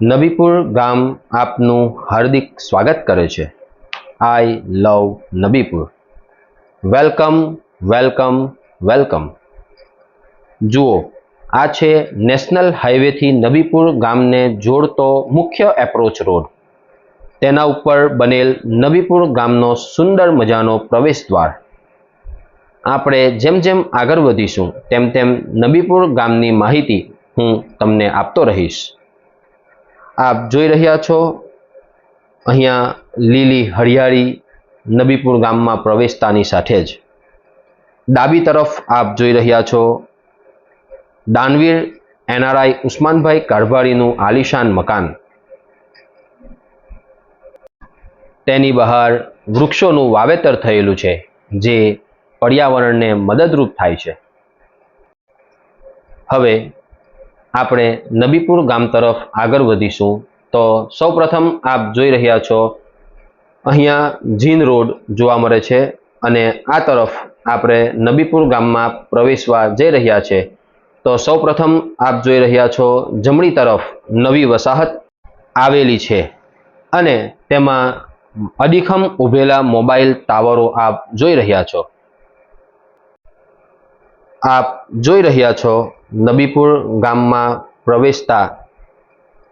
નબીપુર ગામ આપનું હાર્દિક સ્વાગત કરે છે. I love Nabipur. Welcome welcome welcome જુઓ, આ છે નેશનલ હાઈવેથી નબીપુર ગામને જોડતો મુખ્ય એપ્રોચ રોડ. તેના ઉપર બનેલ નબીપુર ગામનો સુંદર મજાનો પ્રવેશ દ્વાર. આપણે જેમ જેમ આગળ વધીશું, તેમ તેમ નબીપુર ગામની માહિતી હું તમને આપતો રહીશ. આપ જોઈ રહ્યા છો, અહીંયા લીલી હરિયાળી નબીપુર ગામમાં પ્રવેશતાની સાથે જ. ડાબી તરફ આપ જોઈ રહ્યા છો, દાનવીર એનઆરઆઈ ઉસ્માનભાઈ કારભારીનું આલિશાન મકાન. તેની બહાર વૃક્ષોનું વાવેતર થયેલું છે, જે પર્યાવરણને મદદરૂપ થાય છે. હવે આપણે નબીપુર ગામ તરફ આગળ વધીશું. તો સૌપ્રથમ આપ જોઈ રહ્યા છો, અહીંયા જીન રોડ જોવા મળે છે અને આ તરફ આપણે નબીપુર ગામમાં પ્રવેશવા જઈ રહ્યા છે. તો સૌપ્રથમ આપ જોઈ રહ્યા છો, જમણી તરફ નવી વસાહત આવેલી છે અને તેમાં અડીખમ ઊભેલા મોબાઈલ ટાવરો આપ જોઈ રહ્યા છો. આપ જોઈ રહ્યા છો નબીપુર ગામમાં પ્રવેશતા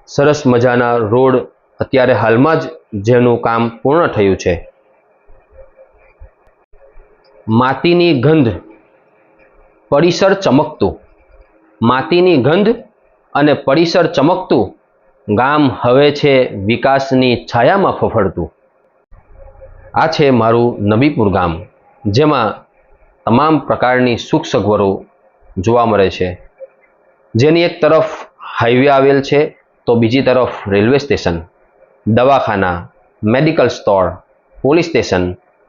સરસ મજાના રોડ અત્યારે હાલમાં જ જેનું કામ પૂર્ણ થયું છે. માટીની ગંધ પરિસર ચમકતું. માટીની ગંધ અને પરિસર ચમકતું ગામ હવે છે વિકાસની છાયામાં ફફડતું. આ છે મારું નબીપુર ગામ, જેમાં તમામ પ્રકારની સુખ સગવડો જોવા મળે છે. જેની એક તરફ હાઈવે આવેલ છે, તો બીજી તરફ રેલવે સ્ટેશન દવાખાના મેડિકલ સ્ટોર પોલીસ સ્ટેશન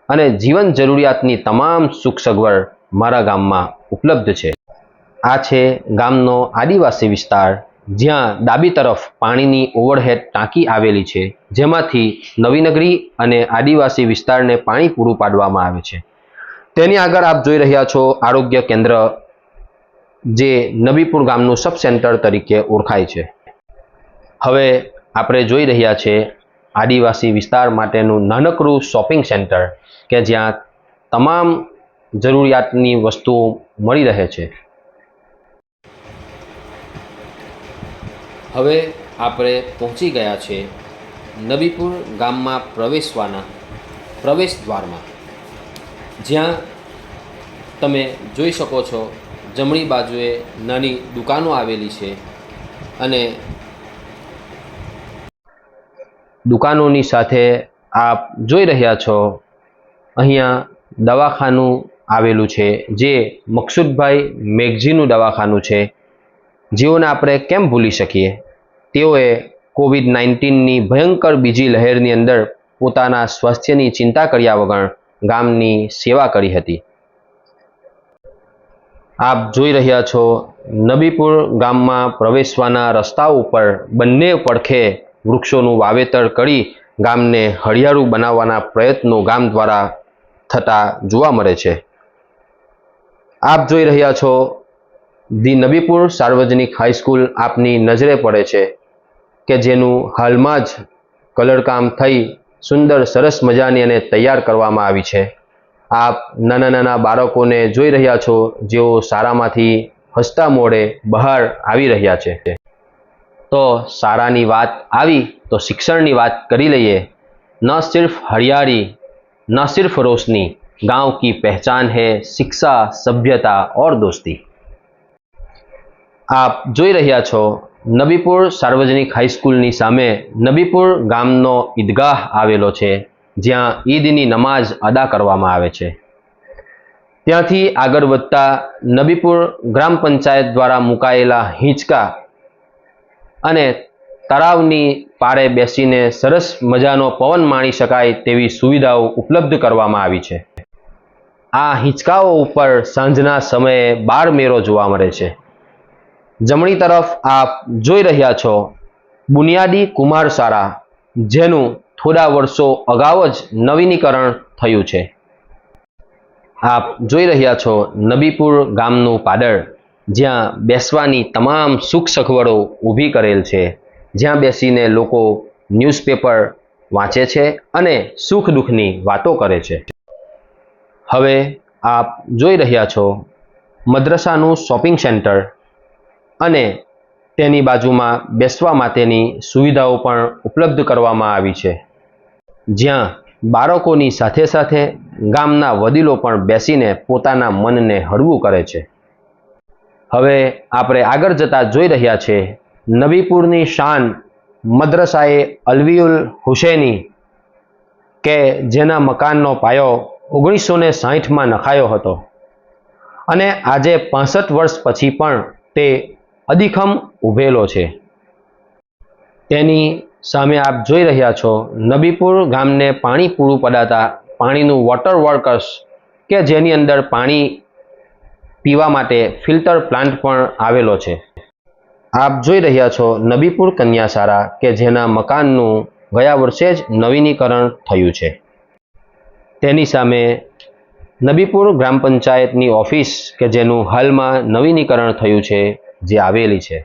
અને જીવન જરૂરિયાતની તમામ સુખ સગવડ મારા ગામમાં ઉપલબ્ધ છે. આ છે ગામનો આદિવાસી વિસ્તાર, જ્યાં ડાબી તરફ પાણીની ઓવરહેડ ટાંકી આવેલી છે, જેમાંથી નવીનગરી અને આદિવાસી વિસ્તારને પાણી પૂરું પાડવામાં આવે છે. તેની આગળ આપ જોઈ રહ્યા છો આરોગ્ય કેન્દ્ર, જે નબીપુર ગામનું સબ સેન્ટર તરીકે ઓળખાય છે. હવે આપણે જોઈ રહ્યા છે આદિવાસી વિસ્તાર માટેનું નાનકડું શોપિંગ સેન્ટર કે જ્યાં તમામ જરૂરિયાતની વસ્તુઓ મળી રહે છે. હવે આપણે પહોંચી ગયા છે નબીપુર ગામમાં પ્રવેશવાના પ્રવેશ દ્વારમાં જ્યાં તમે જોઈ શકો છો, જમણી બાજુએ નાની દુકાનો આવેલી છે અને દુકાનોની સાથે આપ જોઈ રહ્યા છો, અહીંયા દવાખાનું આવેલું છે, જે મકસુદભાઈ મેઘજીનું દવાખાનું છે. જેઓને આપણે કેમ ભૂલી શકીએ? તેઓએ કોવિડ નાઇન્ટીનની ભયંકર બીજી લહેરની અંદર પોતાના સ્વાસ્થ્યની ચિંતા કર્યા વગર ગામની સેવા કરી હતી. આપ જોઈ રહ્યા છો, નબીપુર ગામમાં પ્રવેશવાના રસ્તા ઉપર બંને પડખે વૃક્ષોનું વાવેતર કરી ગામને હરિયાળું બનાવવાના પ્રયત્નો ગામ દ્વારા થતા જોવા મળે છે. આપ જોઈ રહ્યા છો, ધી નબીપુર સાર્વજનિક હાઈસ્કૂલ આપની નજરે પડે છે કે જેનું હાલમાં જ કલરકામ થઈ સુંદર સરસ મજાની અને તૈયાર કરવામાં આવી છે આપ નાના નાના બાળકોને જોઈ રહ્યા છો જેઓ શાળામાંથી હસતા મોડે બહાર આવી રહ્યા છે તો શાળાની વાત આવી તો શિક્ષણની વાત કરી લઈએ ન સિર્ફ હરિયાળી न सिर्फ रोशनी गांव की पहचान है शिक्षा सभ्यता और दोस्ती આપ જોઈ રહ્યા છો નબીપુર સાર્વજનિક હાઈસ્કૂલની સામે નબીપુર ગામનો ઈદગાહ આવેલો છે, જ્યાં ઈદની નમાઝ અદા કરવામાં આવે છે. ત્યાંથી આગળ વધતા નબીપુર ગ્રામ પંચાયત દ્વારા મુકાયેલા હિંચકા અને તળાવની પાળે બેસીને સરસ મજાનો પવન માણી શકાય તેવી સુવિધાઓ ઉપલબ્ધ કરવામાં આવી છે. આ હિંચકાઓ ઉપર સાંજના સમયે બાર મેરો જોવા મળે છે. જમણી તરફ આપ જોઈ રહ્યા છો, બુનિયાદી કુમાર શાળા જેનું થોડા વર્ષો અગાઉ જ નવીનીકરણ થયું છે. આપ જોઈ રહ્યા છો નબીપુર ગામનું પાદર જ્યાં બેસવાની તમામ સુખ સગવડો ઊભી કરેલ છે. જ્યાં બેસીને લોકો ન્યૂઝપેપર વાંચે છે અને સુખ દુઃખની વાતો કરે છે. હવે આપ જોઈ રહ્યા છો, મદ્રસાનું શોપિંગ સેન્ટર અને તેની બાજુમાં બેસવા માટેની સુવિધાઓ પણ ઉપલબ્ધ કરવામાં આવી છે. જ્યાં બાળકોની સાથે સાથે ગામના વડીલો પણ બેસીને પોતાના મનને હળવું કરે છે. હવે આપણે આગળ જતા જોઈ રહ્યા છે, નબીપુરની શાન મદ્રસાએ અલવીઉલ હુસૈની કે જેના મકાનનો પાયો ઓગણીસો ને સાહીઠમાં નખાયો હતો. અને આજે પાસઠ વર્ષ પછી પણ તે અડીખમ ઊભેલો છે. તેની સામે આપ જોઈ રહ્યા છો, નબીપુર ગામને પાણી પૂરું પડાતા પાણીનું વોટર વર્કર્સ કે જેની અંદર પાણી પીવા માટે ફિલ્ટર પ્લાન્ટ પણ આવેલો છે. આપ જોઈ રહ્યા છો, નબીપુર કન્યાશાળા કે જેના મકાનનું ગયા વર્ષે જ નવીનીકરણ થયું છે. તેની સામે નબીપુર ગ્રામ પંચાયતની ઓફિસ કે જેનું હાલમાં નવીનીકરણ થયું છે જે આવેલી છે.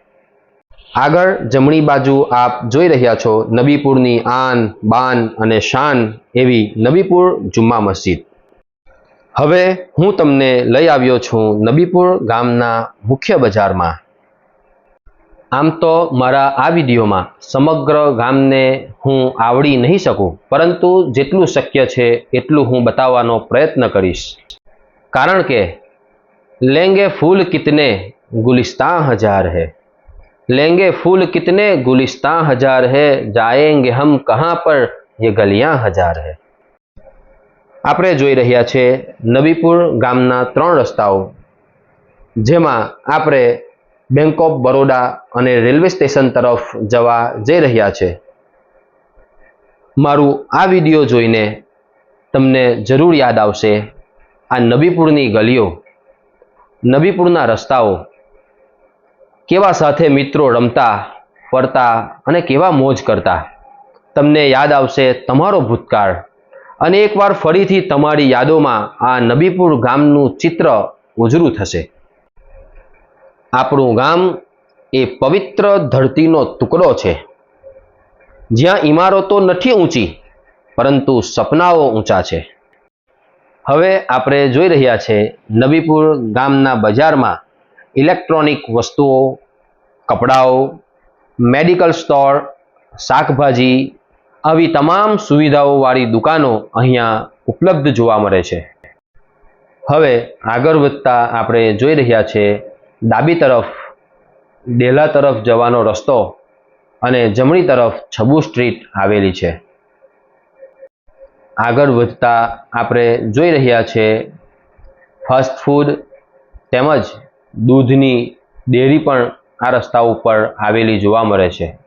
આગળ જમણી બાજુ આપ જોઈ રહ્યા છો નબીપુરની આન, બાન અને શાન એવી નબીપુર જુમ્મા મસ્જિદ. હવે હું તમને લઈ આવ્યો છું નબીપુર ગામના મુખ્ય બજારમાં. આમ તો મારા આ વિડીયોમાં સમગ્ર ગામને હું આવડી નહીં શકું, પરંતુ જેટલું શક્ય છે એટલું હું બતાવવાનો પ્રયત્ન કરીશ. કારણ કે લેંગે ફૂલ કિતને ગુલિસ્તાન હજાર હૈ लेंगे फूल कितने गुलिस्तान हजार है जाएंगे हम कहाँ पर ये गलियां हजार है આપણે જોઈ રહ્યા છે નબીપુર ગામના ત્રણ રસ્તાઓ જેમાં આપણે બેંક ઓફ બરોડા અને રેલવે સ્ટેશન તરફ જવા જઈ રહ્યા છે મારું આ વિડીયો જોઈને તમને જરૂર યાદ આવશે આ નબીપુરની ગલીઓ નબીપુરના રસ્તાઓ કેવા સાથે મિત્રો રમતા, ફરતા અને કેવા મોજ કરતા? તમને યાદ આવશે તમારો ભૂતકાળ. અને એકવાર ફરીથી તમારી યાદોમાં આ નબીપુર ગામનું ચિત્ર ઉજળું થશે. આપણું ગામ એ પવિત્ર ધરતીનો ટુકડો છે. જ્યાં ઇમારતો નથી ઊંચી, પરંતુ સપનાઓ ઊંચા છે. હવે આપણે જોઈ રહ્યા છે નબીપુર ગામના બજારમાં ઇલેક્ટ્રોનિક વસ્તુઓ, કપડાઓ, મેડિકલ સ્ટોર, શાકભાજી આવી તમામ સુવિધાઓવાળી દુકાનો અહીંયા ઉપલબ્ધ જોવા મળે છે. હવે આગળ વધતા આપણે જોઈ રહ્યા છે ડાબી તરફ, ડેલા તરફ જવાનો રસ્તો અને જમણી તરફ છબુ સ્ટ્રીટ આવેલી છે. આગળ વધતા આપણે જોઈ રહ્યા છે ફાસ્ટ ફૂડ તેમજ દૂધની ડેરી પણ આ રસ્તા ઉપર આવેલી જોવા મળે છે.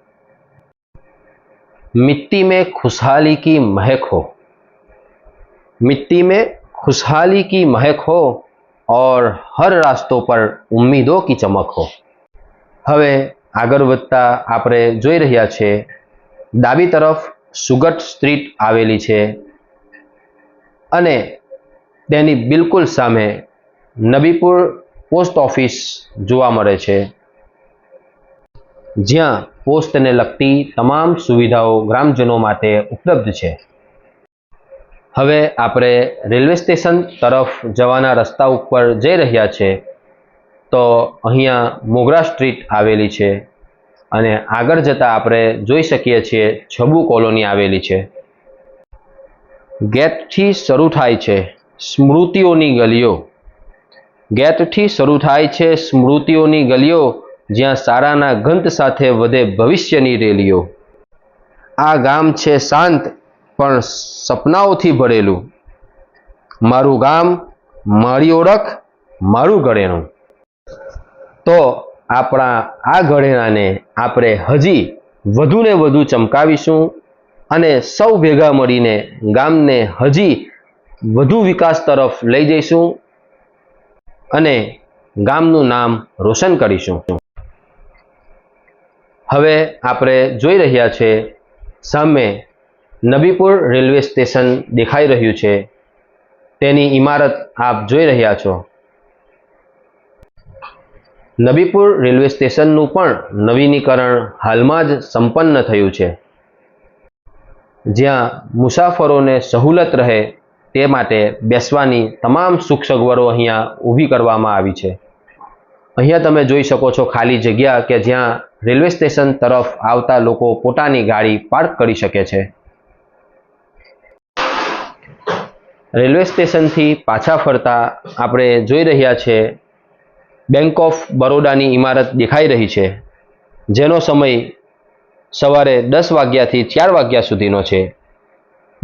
મિત્તી મેં ખુશહાલી કી મહેક હો. મિત્તી મેં ખુશહાલી કી મહેક હો ઓર હર રાસ્તો પર ઉમ્મીદો કી ચમક હો. હવે આગળ વધતા આપણે જોઈ રહ્યા છે. ડાબી તરફ સુગટ સ્ટ્રીટ આવેલી છે અને તેની બિલકુલ સામે નબીપુર પોસ્ટ ઓફિસ જોવા મળે છે. જ્યાં પોસ્ટને લગતી તમામ સુવિધાઓ ગ્રામજનો માટે ઉપલબ્ધ છે. હવે આપણે રેલવે સ્ટેશન તરફ જવાના રસ્તા ઉપર જઈ રહ્યા છે, તો અહીંયા મોગરા સ્ટ્રીટ આવેલી છે અને આગળ જતાં આપણે જોઈ શકીએ છીએ છબુ કોલોની આવેલી છે. ગેટથી શરૂ થાય છે સ્મૃતિઓની ગલીઓ. ગેટથી શરૂ થાય છે સ્મૃતિઓની ગલીઓ, જ્યાં સારાના ગંધ સાથે વધે ભવિષ્યની રેલીઓ. આ ગામ છે શાંત, પણ સપનાઓથી ભરેલું. મારું ગામ, મારી ઓળખ, મારું ઘરેણું તો આપણા આ ઘરેણાને આપણે હજી વધુને વધુ ચમકાવીશું અને સૌ ભેગા મળીને ગામને હજી વધુ વિકાસ તરફ લઈ જઈશું. અને ગામનું નામ રોશન કરીશું. હવે આપણે જોઈ રહ્યા છે, સામે નબીપુર રેલવે સ્ટેશન દેખાઈ રહ્યું છે. તેની ઇમારત આપ જોઈ રહ્યા છો. નબીપુર રેલવે સ્ટેશનનું પણ નવીનીકરણ હાલમાં જ સંપન્ન થયું છે. જ્યાં મુસાફરોને સહુલત રહે તે માટે બેસવાની તમામ સુખ સગવડો અહીંયા ઊભી કરવામાં આવી છે. અહીંયા તમે જોઈ શકો છો ખાલી જગ્યા કે જ્યાં રેલવે સ્ટેશન તરફ આવતા લોકો પોતાની ગાડી પાર્ક કરી શકે છે. રેલવે સ્ટેશનથી પાછા ફરતા આપણે જોઈ રહ્યા છે, બેંક ઓફ બરોડાની ઇમારત દેખાઈ રહી છે, જેનો સમય સવારે દસ વાગ્યાથી ચાર વાગ્યા સુધીનો છે.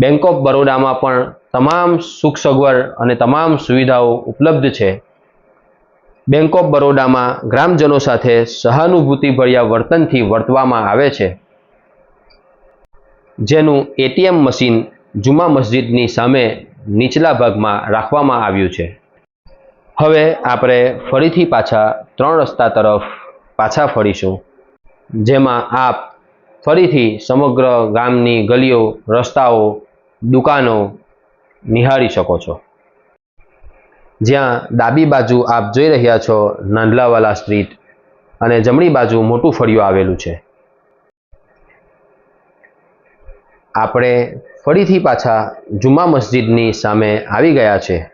બેંક ઓફ બરોડામાં પણ તમામ સુખ સગવડ અને તમામ સુવિધાઓ ઉપલબ્ધ છે. બેંક ઓફ બરોડામાં ગ્રામજનો સાથે સહાનુભૂતિભર્યા વર્તનથી વર્તવામાં આવે છે. જેનું એટીએમ મશીન જુમા મસ્જિદની સામે નીચલા ભાગમાં રાખવામાં આવ્યું છે. હવે આપણે ફરીથી પાછા ત્રણ રસ્તા તરફ પાછા ફરીશું. જેમાં આપ ફરીથી સમગ્ર ગામની ગલીઓ, રસ્તાઓ દુકાનો નિહાળી શકો છો. જ્યાં ડાબી બાજુ આપ જોઈ રહ્યા છો નાંદલાવાલા સ્ટ્રીટ અને જમણી બાજુ મોટું ફળિયું આવેલું છે. આપણે ફરીથી પાછા જુમા મસ્જિદની સામે આવી ગયા છે.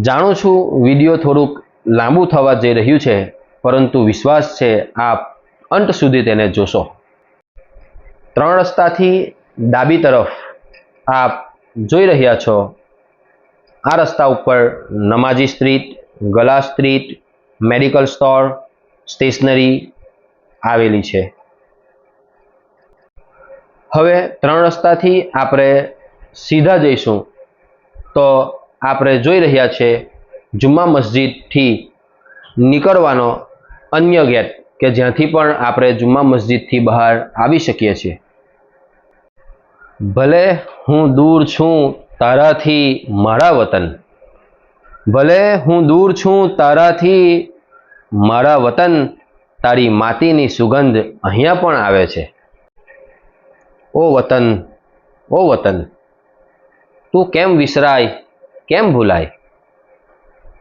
જાણું છું, વીડિયો થોડુંક લાંબુ થવા જઈ રહ્યું છે, પરંતુ વિશ્વાસ છે, આપ અંત સુધી તેને જોશો. ત્રણ રસ્તાથી ડાબી તરફ આપ જોઈ રહ્યા છો, આ રસ્તા ઉપર Namaji street, Gala street, medical store, stationery આવેલી છે. હવે ત્રણ રસ્તાથી આપણે સીધા જઈશું. તો આપણે જોઈ રહ્યા છે, જુમ્મા મસ્જિદથી નીકળવાનો અન્ય ગેટ કે જ્યાંથી પણ આપણે જુમ્મા મસ્જિદથી બહાર આવી શકીએ છીએ. ભલે હું દૂર છું તારાથી મારા વતન. ભલે હું દૂર છું તારાથી મારા વતન, તારી માતીની સુગંધ અહીંયા પણ આવે છે. ઓ વતન ઓ વતન, તું કેમ વિસરાય, કેમ ભૂલાય?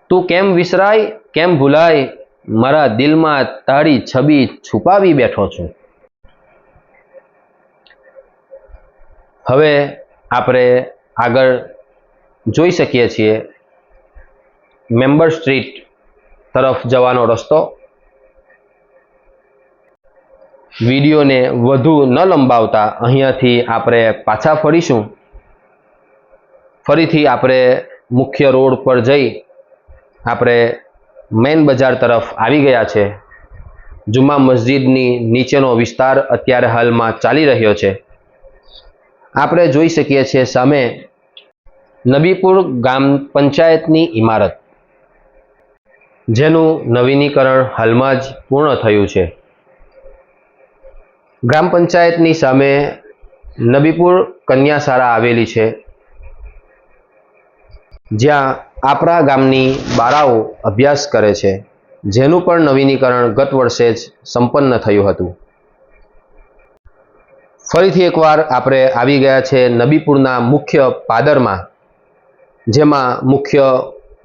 તું કેમ વિસરાય, કેમ ભૂલાય? મારા દિલમાં તારી છબી છુપાવી બેઠો છું. હવે આપણે આગળ જોઈ શકીએ છીએ મેમ્બર સ્ટ્રીટ તરફ જવાનો રસ્તો. વિડીયોને વધુ ન લંબાવતા અહીંયાથી આપણે પાછા ફરીશું. ફરીથી આપણે મુખ્ય રોડ પર જઈ આપણે મેન બજાર તરફ આવી ગયા છે. જુમા મસ્જિદની નીચેનો વિસ્તાર અત્યારે હાલમાં ચાલી રહ્યો છે. આપણે જોઈ શકીએ છીએ સામે નબીપુર ગામ પંચાયતની ઇમારત, જેનું નવીનીકરણ હાલમાં જ પૂર્ણ થયું છે. ગ્રામ પંચાયતની સામે નબીપુર કન્યાશાળા આવેલી છે, જ્યાં આપણા ગામની બાળાઓ અભ્યાસ કરે છે, જેનું પણ નવીનીકરણ ગત વર્ષે જ સંપન્ન થયું હતું. ફરીથી એકવાર આપણે આવી ગયા છે નબીપુરના મુખ્ય પાદરમાં, જેમાં મુખ્ય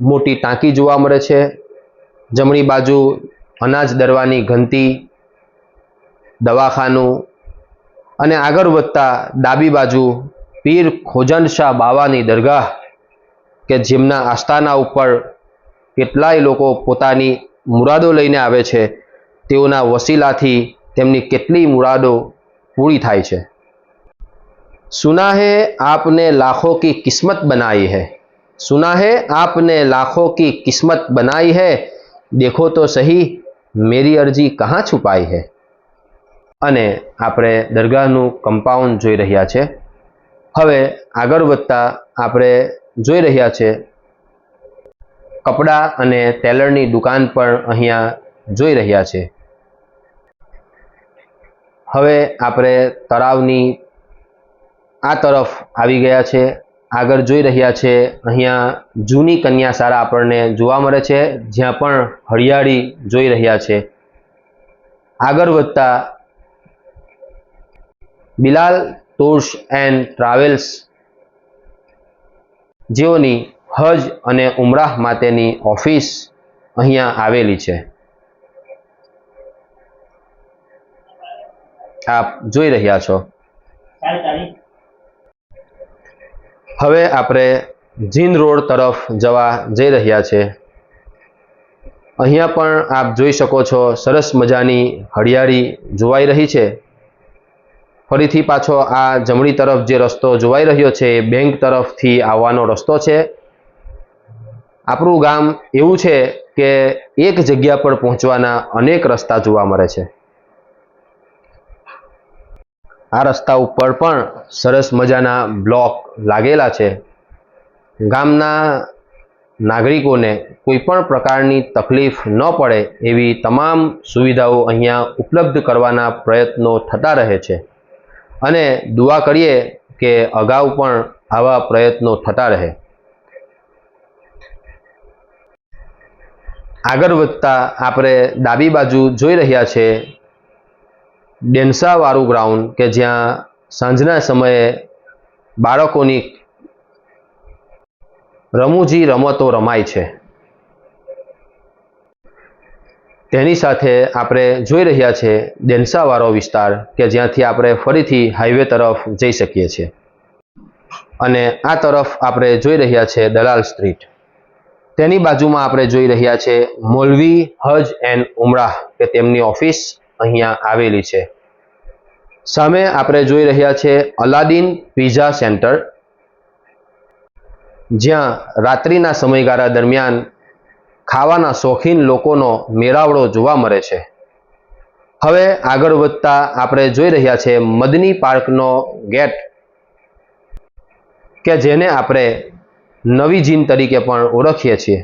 મોટી ટાંકી જોવા મળે છે. જમણી બાજુ અનાજ દરવાની ઘંટી, દવાખાનું અને આગળ વધતા ડાબી બાજુ પીર ખોજન શાહ બાવાની દરગાહ, કે જેમના આસ્થાના ઉપર કેટલાય લોકો પોતાની મુરાદો લઈને આવે છે. તેઓના વસીલાથી તેમની કેટલી મુરાદો પૂરી થાય છે. સુના હે આપને લાખો કી કિસ્મત બનાવી હૈ. સુના હે આપને લાખો કી કિસ્મત બનાવી હૈ. દેખો તો સહી, મેરી અરજી કહાં છુપાઈ હૈ. અને આપણે દરગાહનું કમ્પાઉન્ડ જોઈ રહ્યા છે. હવે આગળ વધતા આપણે જોઈ રહ્યા છે. કપડાં અને ટેલરની દુકાન પણ અહીંયા જોઈ રહ્યા છે. હવે આપણે તળાવની આ તરફ આવી ગયા છે. આગળ જોઈ રહ્યા છે, અહીંયા જૂની કન્યાશાળા આપણને જોવા મળે છે, જ્યાં પણ હરિયાળી જોઈ રહ્યા છે. આગળ વધતા બિલાલ ટૂર્સ એન્ડ ટ્રાવેલ્સ જેઓની હજ અને ઉમરાહ માટેની ઓફિસ અહીંયા આવેલી છે. આપ જોઈ રહ્યા છો. હવે આપણે જીન રોડ તરફ જવા જઈ રહ્યા છે. અહીંયા પણ આપ જોઈ શકો છો, સરસ મજાની હરિયાળી જોવાઈ રહી છે. ફરીથી પાછો આ જમણી તરફ જે રસ્તો જોવાઈ રહ્યો છે, એ બેંક તરફથી આવવાનો રસ્તો છે. આપણું ગામ એવું છે કે એક જગ્યા પર પહોંચવાના અનેક રસ્તા જોવા મળે છે. આ રસ્તા ઉપર પણ સરસ મજાના બ્લોક લાગેલા છે. ગામના નાગરિકોને કોઈ પણ પ્રકારની તકલીફ ન પડે એવી તમામ સુવિધાઓ અહીંયા ઉપલબ્ધ કરવાના પ્રયત્નો થતા રહે છે. અને દુઆ કરીએ કે અગાઉ પણ આવા પ્રયત્નો થતા રહે. આગળ વધતા આપણે ડાબી બાજુ જોઈ રહ્યા છે ડેન્સાવાળું ગ્રાઉન્ડ કે જ્યાં સાંજના સમયે બાળકોની રમૂજી રમતો રમાય છે. તેની સાથે આપણે જોઈ રહ્યા છે ડેન્સાવાળો વિસ્તાર કે જ્યાંથી આપણે ફરીથી હાઈવે તરફ જઈ શકીએ છીએ. અને આ તરફ આપણે જોઈ રહ્યા છે દલાલ સ્ટ્રીટ તેની બાજુમાં આપણે જોઈ રહ્યા છે મોલવી હજ એન્ડ ઉમરાહ કે તેમની ઓફિસ અહીંયા આવેલી છે. સામે આપણે જોઈ રહ્યા છે અલાદીન પીઝા સેન્ટર. જ્યાં રાત્રિના સમયગાળા દરમિયાન ખાવાના શોખીન લોકોનો મેળાવડો જોવા મળે છે. હવે આગળ વધતા આપણે જોઈ રહ્યા છે મદની પાર્કનો ગેટ, કે જેને આપણે નવી જીન તરીકે પણ ઓળખીએ છીએ.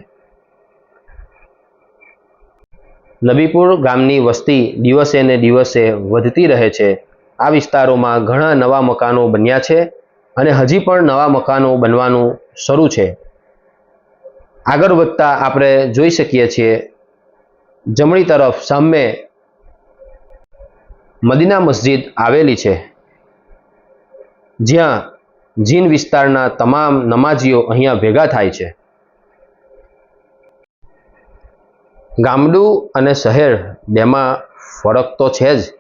નબીપુર ગામની વસ્તી દિવસે ને દિવસે વધતી રહે છે. આ વિસ્તારોમાં ઘણા નવા મકાનો બન્યા છે અને હજી પણ નવા મકાનો બનવાનું શરૂ છે. આગળ વધતા આપણે જોઈ શકીએ છીએ, જમણી તરફ સામે મદીના મસ્જિદ આવેલી છે. જ્યાં જીન વિસ્તારના તમામ નમાજીઓ અહીંયા ભેગા થાય છે. ગામડું અને શહેર બેમાં ફરક તો છે જ.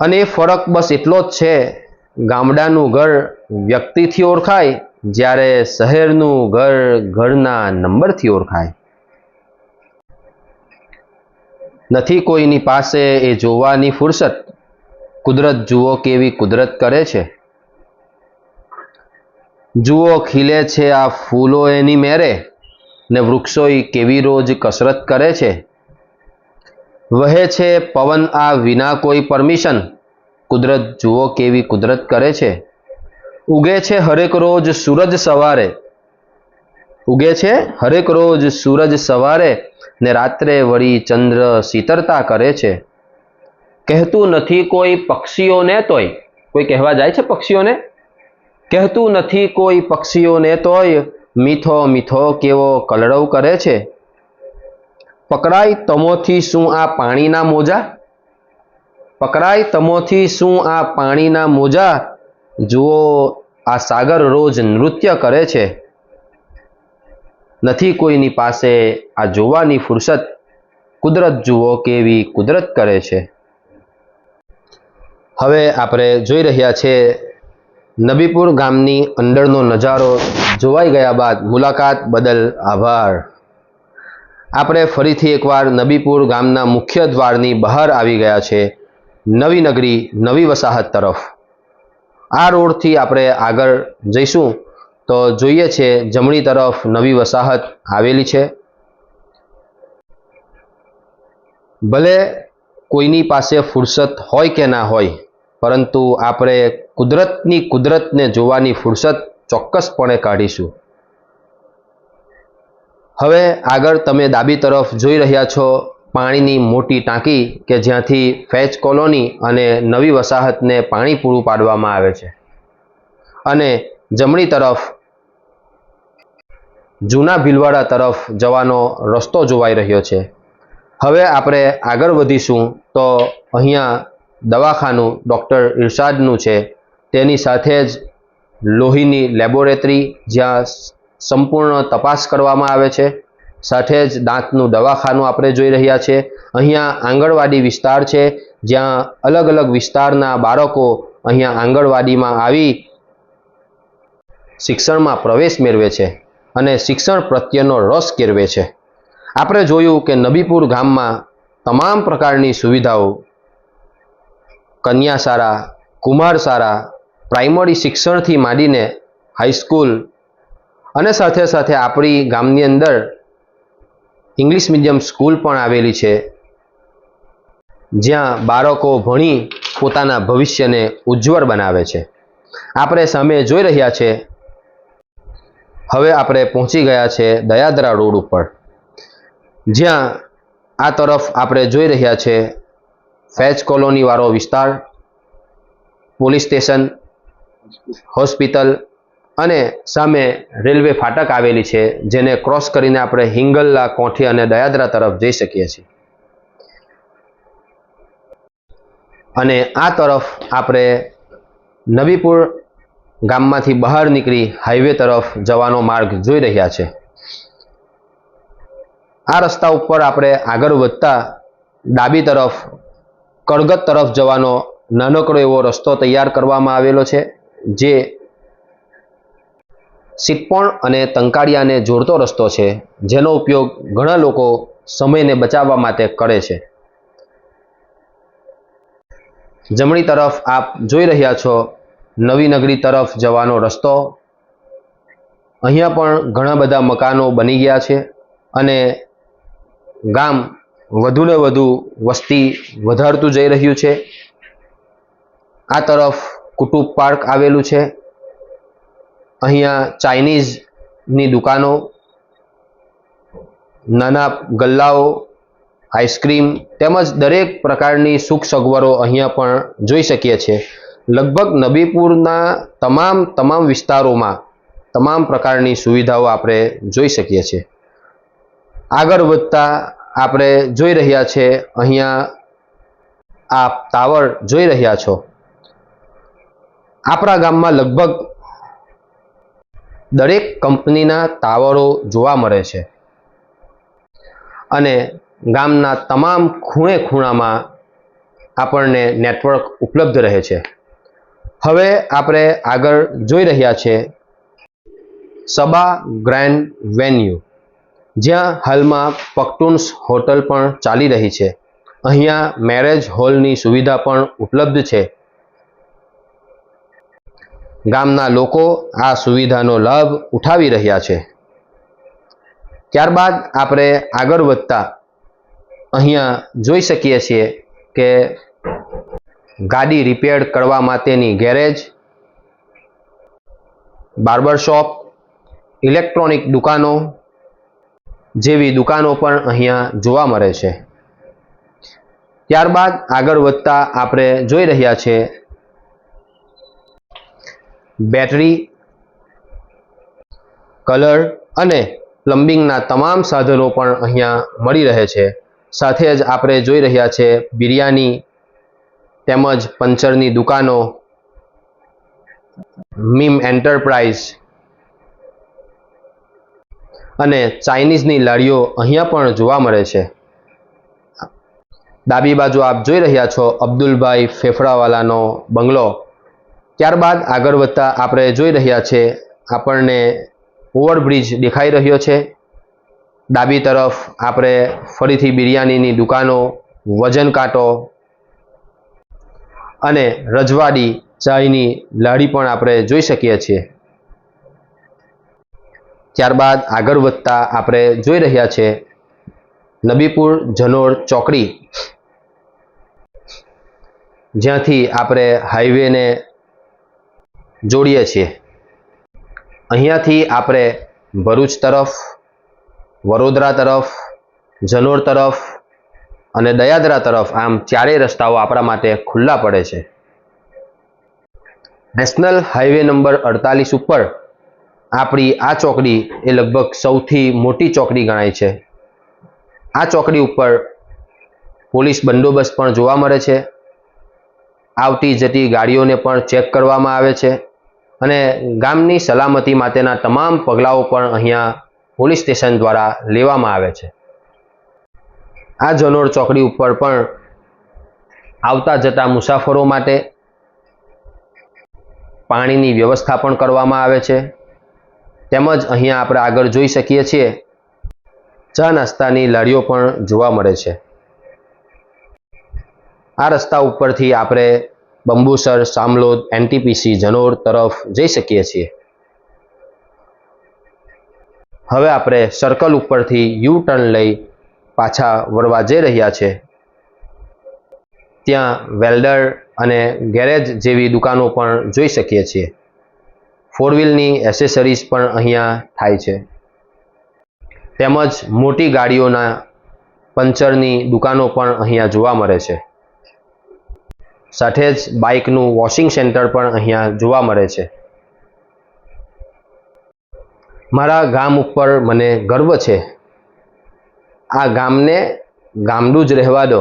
અને એ ફરક બસ એટલો જ છે, ગામડાનું ઘર વ્યક્તિથી ઓળખાય, જ્યારે શહેરનું ઘર ઘરના નંબરથી ઓળખાય. નથી કોઈની પાસે એ જોવાની ફુરસત. કુદરત જુઓ કેવી કુદરત કરે છે. જુઓ ખીલે છે આ ફૂલો એની મેરે. ને વૃક્ષોય કેવી રોજ કસરત કરે છે? વહે છે પવન આ વિના કોઈ પરમિશન. કુદરત જુઓ કેવી કુદરત કરે છે. ઉગે છે હરેક રોજ સૂરજ સવારે. ઉગે છે હરેક રોજ સૂરજ સવારે ને રાત્રે વળી ચંદ્ર શીતળતા કરે છે. કહેતું નથી કોઈ પક્ષીઓને તોય. કોઈ કહેવા જાય છે પક્ષીઓને? કહેતું નથી કોઈ પક્ષીઓને તોય. મીઠો મીઠો કેવો કલરવ કરે છે? પકડાય તમોથી શું આ પાણીના મોજા? પકડાય તમોથી શું આ પાણીના મોજા? જુઓ, આ સાગર રોજ નૃત્ય કરે છે. નથી કોઈની પાસે આ જોવાની ફુરસત. કુદરત જુઓ કેવી કુદરત કરે છે. હવે આપણે જોઈ રહ્યા છે નબીપુર ગામની અંદરનો નજારો જોવાઈ ગયા બાદ મુલાકાત બદલ આભાર. આપણે ફરીથી એકવાર નબીપુર ગામના મુખ્ય દ્વારની બહાર આવી ગયા છે, નવી નગરી, નવી વસાહત તરફ. આ રોડથી આપણે આગળ જઈશું તો જોઈએ છે જમણી તરફ નવી વસાહત આવેલી છે. ભલે કોઈની પાસે ફુરસત હોય કે ના હોય પરંતુ આપણે કુદરતની કુદરતને જોવાની ફુરસત ચોક્કસપણે કાઢીશું. હવે આગળ તમે ડાબી તરફ જોઈ રહ્યા છો પાણીની મોટી ટાંકી કે જ્યાંથી ફેચ કોલોની અને નવી વસાહતને પાણી પૂરું પાડવામાં આવે છે. અને જમણી તરફ જૂના ભીલવાડા તરફ જવાનો રસ્તો જોવાઈ રહ્યો છે. હવે આપણે આગળ વધીશું તો અહીંયા દવાખાનું ડૉક્ટર ઇરશાદનું છે, તેની સાથે જ લોહીની લેબોરેટરી જ્યાં સંપૂર્ણ તપાસ કરવામાં આવે છે. સાથે જ દાંતનું દવાખાનું આપણે જોઈ રહ્યા છે અહીંયા આંગણવાડી વિસ્તાર છે, જ્યાં અલગ અલગ વિસ્તારના બાળકો અહીંયા આંગણવાડીમાં આવી શિક્ષણમાં પ્રવેશ મેળવે છે અને શિક્ષણ પ્રત્યેનો રસ કેળવે છે. આપણે જોયું કે નબીપુર ગામમાં તમામ પ્રકારની સુવિધાઓ કન્યા શાળા કુમાર શાળા પ્રાઇમરી શિક્ષણથી માંડીને હાઈસ્કૂલ અને સાથે સાથે આપણી ગામની અંદર ઇંગ્લિશ મીડિયમ સ્કૂલ પણ આવેલી છે. જ્યાં બાળકો ભણી પોતાના ભવિષ્યને ઉજ્જવળ બનાવે છે. આપણે સામે જોઈ રહ્યા છે. હવે આપણે પહોંચી ગયા છે દયાદરા રોડ ઉપર. જ્યાં આ તરફ આપણે જોઈ રહ્યા છે ફેજ કોલોની વાળો વિસ્તાર, પોલીસ સ્ટેશન, હોસ્પિટલ અને સામે રેલવે ફાટક આવેલી છે, જેને ક્રોસ કરીને આપણે હિંગલ્લા કોઠી અને દયાદરા તરફ જઈ શકીએ છીએ. અને આ તરફ આપણે નબીપુર ગામમાંથી બહાર નીકળી હાઈવે તરફ જવાનો માર્ગ જોઈ રહ્યા છે. આ રસ્તા ઉપર આપણે આગળ વધતા ડાબી તરફ કળગત તરફ જવાનો નાનકડો એવો રસ્તો તૈયાર કરવામાં આવેલો છે, જે સિટપોણ અને તંકાડિયાને જોડતો રસ્તો છે, જેનો ઉપયોગ ઘણા લોકો સમયને બચાવવા માટે કરે છે. જમણી તરફ આપ જોઈ રહ્યા છો, નવી નગરી તરફ જવાનો રસ્તો. અહીંયા પણ ઘણા બધા મકાનો બની ગયા છે અને ગામ વધુને વધુ વસ્તી વધારતું જઈ રહ્યું છે. આ તરફ કુટુંબ પાર્ક આવેલું છે. અહીંયા ચાઇનીઝની દુકાનો, નાના ગલ્લાઓ, આઈસ્ક્રીમ તેમજ દરેક પ્રકારની સુખ સગવડો અહીંયા પણ જોઈ શકીએ છીએ. લગભગ નબીપુરના તમામ તમામ વિસ્તારોમાં તમામ પ્રકારની સુવિધાઓ આપણે જોઈ શકીએ છીએ. આગળ વધતા આપણે જોઈ રહ્યા છે, અહીંયા આ ટાવર જોઈ રહ્યા છો. આપણા ગામમાં લગભગ દરેક કંપનીના ટાવરો જોવા મળે છે. અને ગામના તમામ ખૂણે ખૂણામાં આપણને નેટવર્ક ઉપલબ્ધ રહે છે. હવે આપણે આગળ જોઈ રહ્યા છે, સબા ગ્રેન્ડ વેન્યુ. જ્યાં હાલમાં પકટુન્સ હોટલ પણ ચાલી રહી છે. અહીંયા મેરેજ હોલની સુવિધા પણ ઉપલબ્ધ છે. ગામના લોકો આ સુવિધાનો લાભ ઉઠાવી રહ્યા છે. ત્યારબાદ આપણે આગળ વધતા અહીંયા જોઈ શકીએ છીએ કે ગાડી રિપેર કરવા માટેની ગેરેજ, બાર્બર શોપ, ઇલેક્ટ્રોનિક દુકાનો જેવી દુકાનો પણ અહીંયા જોવા મળે છે. ત્યારબાદ આગળ વધતા આપણે જોઈ રહ્યા છે બેટરી, કલર અને પ્લમ્બિંગના તમામ સાધનો પણ અહીંયા મળી રહે છે. સાથે જ આપણે જોઈ રહ્યા છે બિરયાની તેમજ પંચરની દુકાનો, મીમ એન્ટરપ્રાઇઝ અને ચાઇનીઝની લારીઓ અહીંયા પણ જોવા મળે છે. ડાબી બાજુ આપ જોઈ રહ્યા છો અબ્દુલભાઈ ફેફડાવાલાનો બંગલો. ત્યારબાદ આગળ વધતા આપણે જોઈ રહ્યા છે આપણને ઓવરબ્રિજ દેખાઈ રહ્યો છે. ડાબી તરફ આપણે ફરીથી બિરયાનીની દુકાનો, વજન કાંટો અને રજવાડી ચાયની લાડી પણ આપણે જોઈ શકીએ છીએ. ત્યારબાદ આગળ વધતા આપણે જોઈ રહ્યા છે નબીપુર જનોર ચોકડી. જ્યાંથી આપણે હાઈવેને જોડીએ છીએ. અહીંયાથી આપણે ભરૂચ તરફ, વડોદરા તરફ, જનોર તરફ અને દયાદરા તરફ આમ ચારેય રસ્તાઓ આપણા માટે ખુલ્લા પડે છે. નેશનલ હાઈવે નંબર અડતાલીસ ઉપર આપણી આ ચોકડી એ લગભગ સૌથી મોટી ચોકડી ગણાય છે. આ ચોકડી ઉપર પોલીસ બંદોબસ્ત પણ જોવા મળે છે. આવતી જતી ગાડીઓને પણ ચેક કરવામાં આવે છે અને ગામની સલામતી માટેના તમામ પગલાઓ પણ અહીંયા પોલીસ સ્ટેશન દ્વારા લેવામાં આવે છે. આ જનોર ચોકડી ઉપર પણ આવતા જતા મુસાફરો માટે પાણીની વ્યવસ્થા પણ કરવામાં આવે છે. તેમજ અહીંયા આપણે આગળ જોઈ શકીએ છીએ, ચા નાસ્તાની લારીઓ પણ જોવા મળે છે. આ રસ્તા ઉપરથી આપણે બંબુસર સામલોદ એનટીપીસી, જનોર તરફ જઈ શકીએ છીએ. હવે આપણે સર્કલ ઉપરથી યુ ટર્ન લઈ પાછા વળવા જઈ રહ્યા છે. ત્યાં વેલ્ડર અને ગેરેજ જેવી દુકાનો પણ જોઈ શકીએ છીએ. ફોર વ્હીલની એસેસરીઝ પણ અહીંયા થાય છે. તેમજ મોટી ગાડીઓના પંચરની દુકાનો પણ અહીંયા જોવા મળે છે. સાથે જ બાઇકનું વોશિંગ સેન્ટર પણ અહીંયા જોવા મળે છે. મારા ગામ ઉપર મને ગર્વ છે. આ ગામને ગામડું જ રહેવા દો.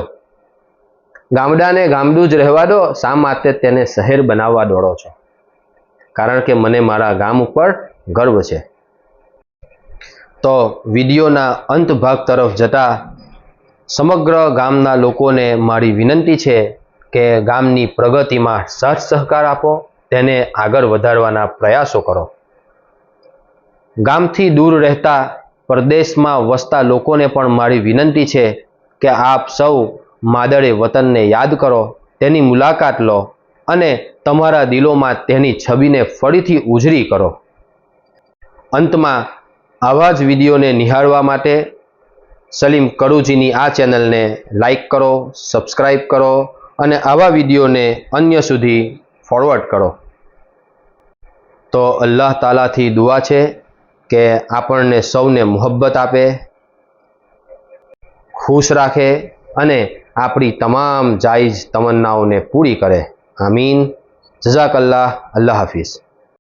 ગામડાને ગામડું જ રહેવા દો. શા માટે તેને શહેર બનાવવા દોડો છો? કારણ કે મને મારા ગામ ઉપર ગર્વ છે. તો વિડીયોના અંત ભાગ તરફ જતા સમગ્ર ગામના લોકોને મારી વિનંતી છે કે ગામની પ્રગતિમાં સાથ સહકાર આપો, તેને આગળ વધારવાના પ્રયાસો કરો. ગામથી દૂર રહેતા પરદેશમાં વસતા લોકોને પણ મારી વિનંતી છે કે આપ સૌ માદળે વતનને યાદ કરો, તેની મુલાકાત લો અને તમારા દિલોમાં તેની છબીને ફરીથી ઉજળી કરો. અંતમાં આવા જ વિડીયોને નિહાળવા માટે સલીમ કડુજીની આ ચેનલને લાઈક કરો સબસ્ક્રાઈબ કરો અને આવા વિડીયોને અન્ય સુધી ફોરવર્ડ કરો. તો અલ્લાહ તાલાથી દુઆ છે કે આપણને સૌને મોહબ્બત આપે, ખુશ રાખે અને આપણી તમામ જાયજ તમન્નાઓને પૂરી કરે. آمين. جزاك الله. اللہ حافظ.